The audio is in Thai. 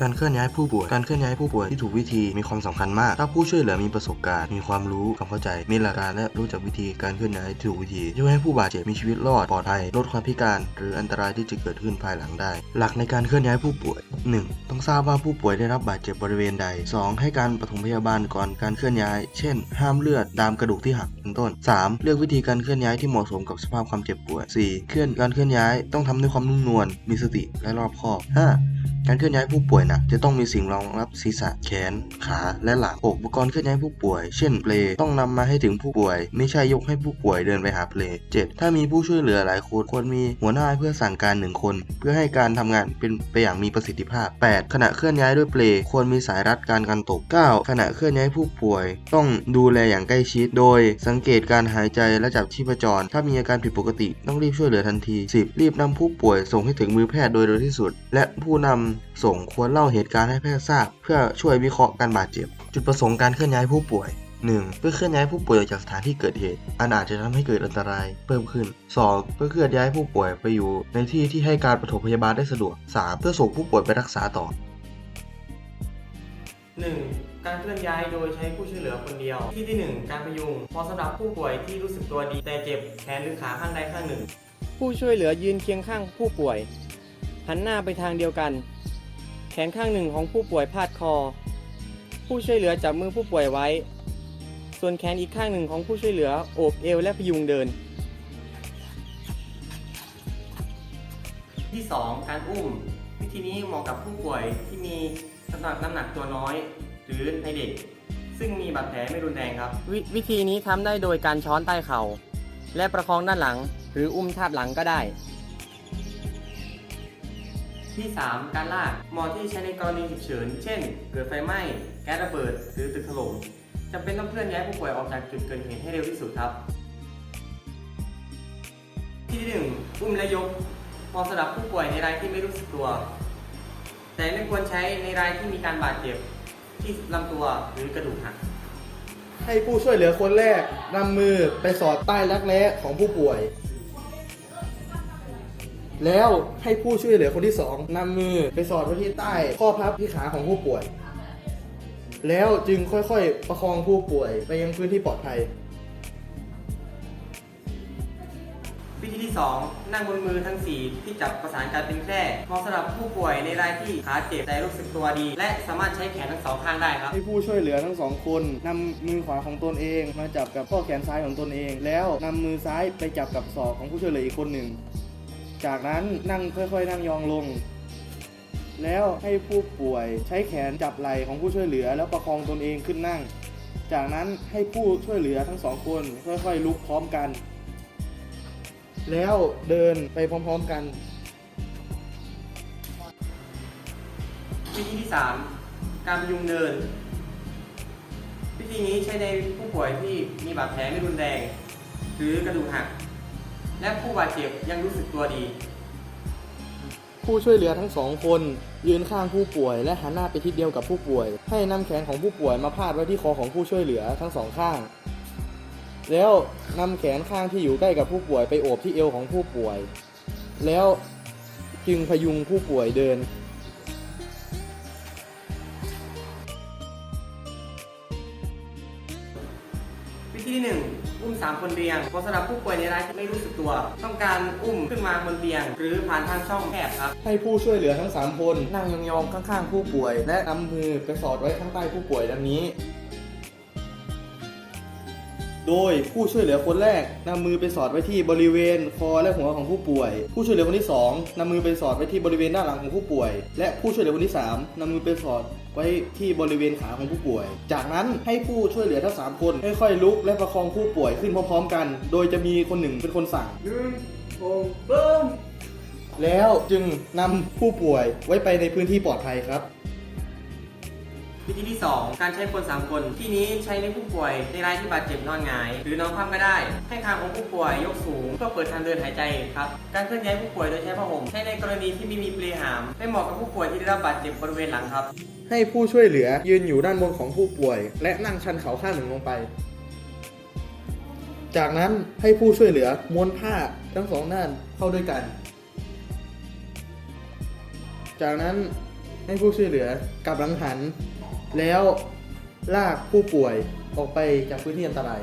การเคลื่อนย้ายผู้ป่วย การเคลื่อนย้ายผู้ป่วยที่ถูกวิธีมีความสำคัญมาก ถ้าผู้ช่วยเหลือมีประสบการณ์ มีความรู้ ความเข้าใจ มีหลักการและรู้จักวิธีการเคลื่อนย้ายที่ถูกวิธีช่วยให้ผู้บาดเจ็บมีชีวิตรอดปลอดภัย ลดความพิการ หรืออันตรายที่จะเกิดขึ้นภายหลังได้ หลักในการเคลื่อนย้ายผู้ป่วย 1. ต้องทราบว่าผู้ป่วยได้รับบาดเจ็บบริเวณใด 2. ให้การปฐมพยาบาลก่อนการเคลื่อนย้าย เช่น ห้ามเลือดดามกระดูกที่หักเป็นต้น 3. เลือกวิธีการเคลื่อนย้ายที่เหมาะสมกับสภาพความเจ็บป่วย 4. เคลื่อนการเคลื่อนย้ายต้องทำด้วยความนุ่มนวล มีสติและรอบคอบ 5. การเคลื่อนย้ายผู้ป่วยหนักจะต้องมีสิ่งรองรับศีรษะแขน ขาและหลังอุปกรณ์เคลื่อนย้ายผู้ป่วย เช่นเปลต้องนำมาให้ถึงผู้ป่วย ไม่ใช่ยกให้ผู้ป่วยเดินไปหาเปล 7. ถ้ามีผู้ช่วยเหลือหลายคนควรมีหัวหน้าเพื่อสั่งการหนึ่งคน เพื่อให้การทำงานเป็นไปอย่างมีประสิทธิภาพ 8. ขณะเคลื่อนย้ายด้วยเปลควรมีสายรัดการกันตก 9. ขณะเคลื่อนย้ายผู้ป่วย ต้องดูแลอย่างใกล้ชิด โดยสังเกตการหายใจและจับชีพจร ถ้ามีอาการผิดปกติต้องรีบช่วยเหลือทันที 10. รีบนำผู้ป่วยส่งให้ถึงมือแพทย์โดยเร็วที่สุด และผู้นำส่งควรเล่าเหตุการณ์ให้แพทย์ทราบ เพื่อช่วยวิเคราะห์การบาดเจ็บ จุดประสงค์การเคลื่อนย้ายผู้ป่วย 1. เพื่อเคลื่อนย้ายผู้ป่วยออกจากสถานที่เกิดเหตุ อันอาจจะทำให้เกิดอันตรายเพิ่มขึ้น 2. เพื่อเคลื่อนย้ายผู้ป่วยไปอยู่ในที่ที่ให้การปฐมพยาบาลได้สะดวก 3. เพื่อส่งผู้ป่วยไปรักษาต่อ 1. การเคลื่อนย้ายโดยใช้ผู้ช่วยเหลือคนเดียว ที่ที่ 1 การพยุงพอสำหรับผู้ป่วยที่รู้สึกตัวดี แต่เจ็บแขนหรือขาข้างใดข้างหนึ่ง ผู้ช่วยเหลือยืนเคียงข้างผู้ป่วย หันหน้าไปทางเดียวกัน แขนข้างหนึ่งของผู้ป่วยพาดคอ ผู้ช่วยเหลือจับมือผู้ป่วยไว้ ส่วนแขนอีกข้างหนึ่งของผู้ช่วยเหลือโอบเอวและพยุงเดิน ที่ 2 การอุ้ม วิธีนี้เหมาะกับผู้ป่วยที่มีน้ำหนักน้ำหนักตัวน้อย หรือในเด็ก ซึ่งมีบาดแผลไม่รุนแรงครับววิธีนี้ทำได้โดยการช้อนใต้เข่าและประคองด้านหลัง หรืออุ้มทาบหลังก็ได้ ที่ 3 การลากเหมาะที่ใช้ในกรณีฉุกเฉิน เช่น เกิดไฟไหม้ แก๊สระเบิด หรือตึกถล่ม จำเป็นต้องเคลื่อนย้ายผู้ป่วยออกจากจุดเกิดเหตุให้เร็วที่สุดครับ ที่หนึ่งอุ้มและยกเหมาะสำหรับผู้ป่วยในรายที่ไม่รู้สึกตัว แต่ไม่ควรใช้ในรายที่มีการบาดเจ็บที่ลำตัวหรือกระดูกหักให้ผู้ช่วยเหลือคนแรกนำมือไปสอดใต้รักแร้ของผู้ป่วย แล้วให้ผู้ช่วยเหลือคนที่สองนำมือไปสอดไว้ที่ใต้ข้อพับที่ขาของผู้ป่วย แล้วจึงค่อยๆ ประคองผู้ป่วยไปยังพื้นที่ปลอดภัย วิธีที่ 2 นั่งบนมือทั้ง 4 ที่จับประสานกันเป็นแคร่เหมาะสำหรับผู้ป่วยในรายที่ขาเจ็บแต่รู้สึกตัวดี และสามารถใช้แขนทั้งสองข้างได้ครับ ให้ผู้ช่วยเหลือทั้งสองคนนำมือขวาของตนเอง มาจับกับข้อแขนซ้ายของตนเอง แล้วนำมือซ้ายไปจับกับศอกของผู้ช่วยเหลืออีกคนหนึ่ง จากนั้นนั่งค่อยๆ นั่งยองลง แล้วให้ผู้ป่วยใช้แขนจับไหล่ของผู้ช่วยเหลือ แล้วประคองตนเองขึ้นนั่ง จากนั้นให้ผู้ช่วยเหลือทั้งสองคนค่อยๆลุกพร้อมกัน แล้วเดินไปพร้อมๆกันวิธีที่ 3 การพยุงเดิน วิธีนี้ใช้ในผู้ป่วยที่มีบาดแผลไม่รุนแรง หรือกระดูกหัก และผู้บาดเจ็บยังรู้สึกตัวดี ผู้ช่วยเหลือทั้งสองคน ยืนข้างผู้ป่วย และหันหน้าไปทิศเดียวกับผู้ป่วย ให้นำแขนของผู้ป่วยมาพาดไว้ที่คอของผู้ช่วยเหลือทั้งสองข้าง แล้วนำแขนข้างที่อยู่ใกล้กับผู้ป่วยไปโอบที่เอวของผู้ป่วย แล้วจึงพยุงผู้ป่วยเดิน ที่ 1 อุ้ม 3 คนเรียงเพราะสำหรับผู้ป่วยในรายที่ไม่รู้สึกตัว ต้องการอุ้มขึ้นมาบนเตียง หรือผ่านทางช่องแคบครับ ให้ผู้ช่วยเหลือทั้ง 3 คน นั่งยองๆข้างๆ ผู้ป่วย และนำมือกระสอดไว้ข้างใต้ผู้ป่วยดังนี้ โดยผู้ช่วยเหลือคนแรกนำมือไปสอดไว้ที่บริเวณคอและหัวของผู้ป่วย ผู้ช่วยเหลือคนที่สองนำมือไปสอดไว้ที่บริเวณด้านหลังของผู้ป่วย และผู้ช่วยเหลือคนที่สามนำมือไปสอดไว้ที่บริเวณขาของผู้ป่วย จากนั้นให้ผู้ช่วยเหลือทั้งสามคนค่อยๆลุกและประคองผู้ป่วยขึ้นพร้อมๆกัน โดยจะมีคนหนึ่งเป็นคนสั่งแล้วจึงนำผู้ป่วยไว้ไปในพื้นที่ปลอดภัยครับ วิธีที่ 2 การใช้คน3คน ที่นี้ใช้ในผู้ป่วยในรายที่บาดเจ็บนอนหงาย หรือนอนคว่ำก็ได้ ให้คางของผู้ป่วยยกสูงเพื่อเปิดทางเดินหายใจครับ การเคลื่อนย้ายผู้ป่วยโดยใช้ผ้าห่มใช้ในกรณีที่ไม่มีเปลหาม ไม่เหมาะกับผู้ป่วยที่ได้รับบาดเจ็บบริเวณหลังครับ ให้ผู้ช่วยเหลือยืนอยู่ด้านบนของผู้ป่วย และนั่งชันเขาข้างหนึ่งลงไป จากนั้นให้ผู้ช่วยเหลือม้วนผ้าทั้งสองด้านเข้าด้วยกัน จากนั้นให้ผู้ช่วยเหลือกลับหลังหัน แล้วลากผู้ป่วยออกไปจากพื้นที่อันตราย